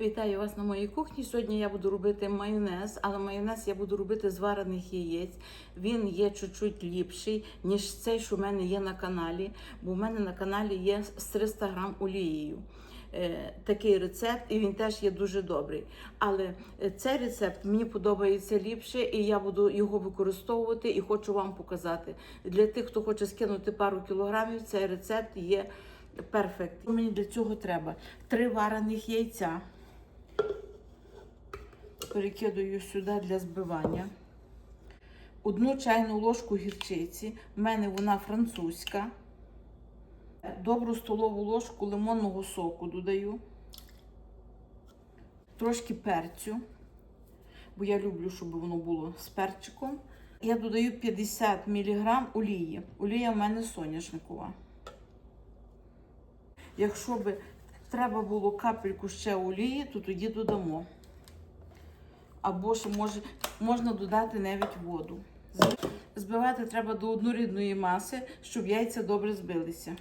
Вітаю вас на моїй кухні. Сьогодні я буду робити майонез, але майонез я буду робити з варених яєць. Він є чуть-чуть ліпший, ніж цей, що в мене є на каналі, бо в мене на каналі є з 300 грам олією. Е, Такий рецепт, і він теж є дуже добрий. Але е, цей рецепт мені подобається ліпше, і я буду його використовувати і хочу вам показати. Для тих, хто хоче скинути пару кілограмів, цей рецепт є перфект. Мені для цього треба три варених яйця. Перекидаю сюди для збивання. Одну чайну ложку гірчиці. У мене вона французька. Добру столову ложку лимонного соку додаю. Трошки перцю, бо я люблю, щоб воно було з перчиком. Я додаю 50 мг олії. Олія в мене соняшникова. Якщо би треба було капельку ще олії, то тоді додамо. Або ще може, можна додати навіть воду. Збивати треба до однорідної маси, щоб яйця добре збилися.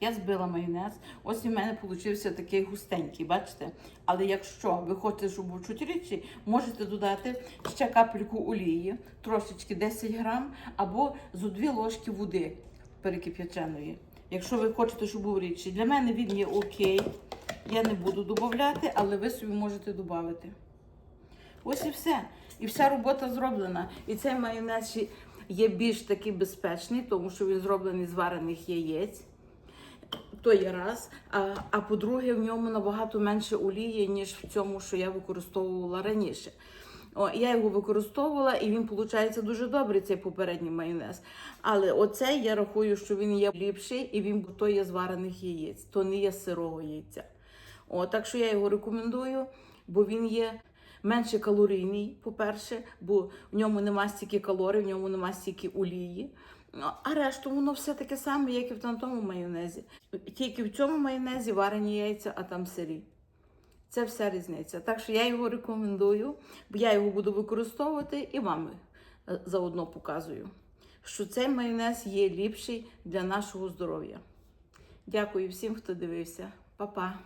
Я збила майонез. Ось у мене получився такий густенький, бачите? Але якщо ви хочете, щоб був чуть рідший, можете додати ще капельку олії, трошечки 10 грам, або зо дві ложки води перекип'яченої. Якщо ви хочете, щоб був рідший. Для мене він є окей. Я не буду додати, але ви собі можете додати. Ось і все. І вся робота зроблена. І цей майонез є більш такий безпечний, тому що він зроблений з варених яєць. То є раз. А, а по-друге, в ньому набагато менше олії, ніж в цьому, що я використовувала раніше. О, я його використовувала, і він виходить дуже добрий, цей попередній майонез. Але оцей я рахую, що він є ліпший, і він то є з варених яєць, то не є сирого яйця. О, так що я його рекомендую, бо він є менше калорійний, по-перше, бо в ньому нема стільки калорій, в ньому нема стільки олії. Ну, А решту воно все таке саме, як і в тому майонезі. Тільки в цьому майонезі варені яйця, а там сирі. Це вся різниця. Так що я його рекомендую, бо я його буду використовувати і вам е, заодно показую, що цей майонез є ліпший для нашого здоров'я. Дякую всім, хто дивився. Па-па!